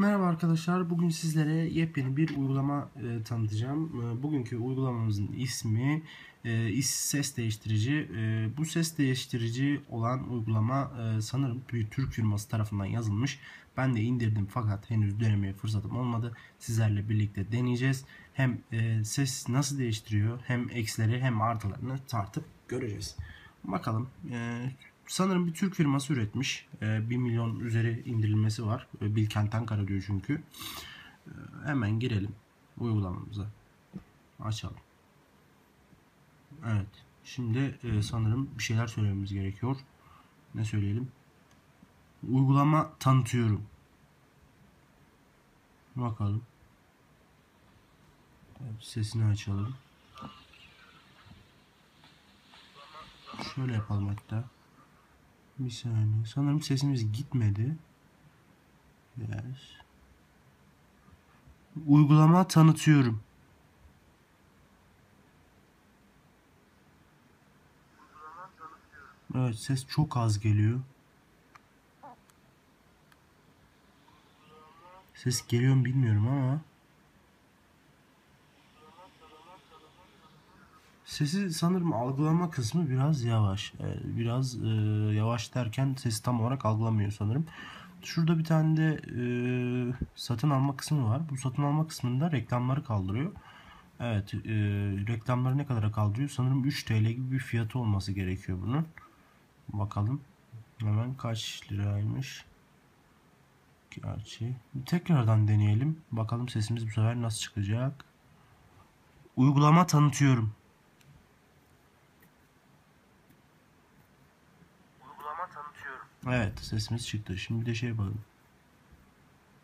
Merhaba arkadaşlar. Bugün sizlere yepyeni bir uygulama e, tanıtacağım. E, bugünkü uygulamamızın ismi e, ses değiştirici. E, bu ses değiştirici olan uygulama e, sanırım bir Türk firması tarafından yazılmış. Ben de indirdim fakat henüz denemeye fırsatım olmadı. Sizlerle birlikte deneyeceğiz. Hem e, ses nasıl değiştiriyor hem eksileri hem artılarını tartıp göreceğiz. Bakalım. E, sanırım bir Türk firması üretmiş. E, 1 milyon üzeri indirilmesi var. E, Bilkent Ankara diyor çünkü. E, hemen girelim uygulamamıza. Açalım. Evet. Şimdi e, sanırım bir şeyler söylememiz gerekiyor. Ne söyleyelim? Uygulama tanıtıyorum. Bakalım. Sesini açalım. Şöyle yapalım hatta. Bir saniye. Sanırım sesimiz gitmedi. Yes. Uygulama tanıtıyorum. Evet ses çok az geliyor. Ses geliyor mu bilmiyorum ama. Sesi sanırım algılama kısmı biraz yavaş. Biraz e, yavaş derken sesi tam olarak algılamıyor sanırım. Şurada bir tane de e, satın alma kısmı var. Bu satın alma kısmında reklamları kaldırıyor. Evet, e, reklamları ne kadara kaldırıyor? Sanırım 3 TL gibi bir fiyatı olması gerekiyor bunun. Bakalım. Hemen kaç liraymış? Gerçi. Tekrardan deneyelim. Bakalım sesimiz bu sefer nasıl çıkacak. Uygulama tanıtıyorum. Uygulama tanıtıyorum. Evet sesimiz çıktı. Şimdi bir de şey yapalım.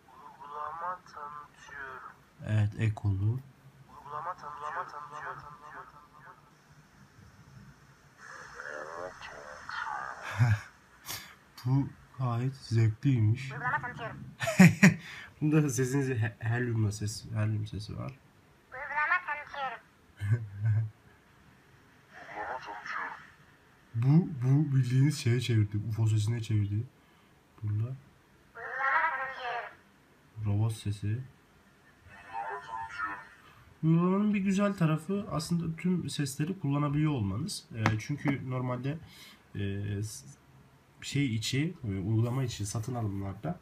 Uygulama tanıtıyorum. Evet ek oldu. Uygulama tanıtıyorum. tanıtıyorum. Bu gayet zevkliymiş. Uygulama tanıtıyorum. Bunda sesiniz he- helyumla ses, helyum sesi var. Uygulama tanıtıyorum. Bu bu bildiğiniz şeye çevirdi. UFO sesine çevirdi. Burada robot sesi. Uygulamanın bir güzel tarafı aslında tüm sesleri kullanabiliyor olmanız. Ee, çünkü normalde e, şey içi, e, uygulama içi satın alımlarda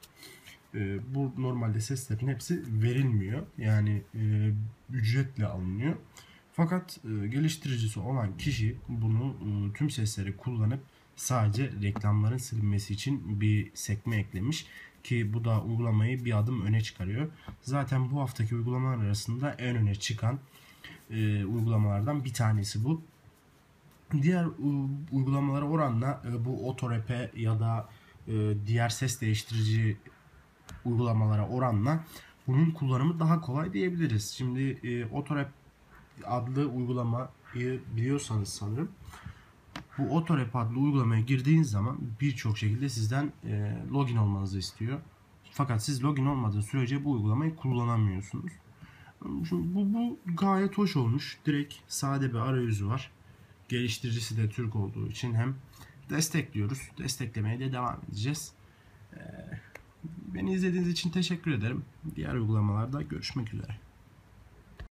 e, bu normalde seslerin hepsi verilmiyor. Yani e, ücretle alınıyor. Fakat e, geliştiricisi olan kişi bunu e, tüm sesleri kullanıp sadece reklamların silinmesi için bir sekme eklemiş ki bu da uygulamayı bir adım öne çıkarıyor. Zaten bu haftaki uygulamalar arasında en öne çıkan e, uygulamalardan bir tanesi bu. Diğer u- uygulamalara oranla e, bu otorap'e ya da e, diğer ses değiştirici uygulamalara oranla bunun kullanımı daha kolay diyebiliriz. Şimdi e, Otorap adlı uygulamayı biliyorsanız sanırım bu Otorap adlı uygulamaya girdiğiniz zaman birçok şekilde sizden e, login olmanızı istiyor. Fakat siz login olmadığı sürece bu uygulamayı kullanamıyorsunuz. Şimdi bu, bu gayet hoş olmuş. Direkt sade bir arayüzü var. Geliştiricisi de Türk olduğu için hem destekliyoruz. Desteklemeye de devam edeceğiz. Ee, Beni izlediğiniz için teşekkür ederim. Diğer uygulamalarda görüşmek üzere.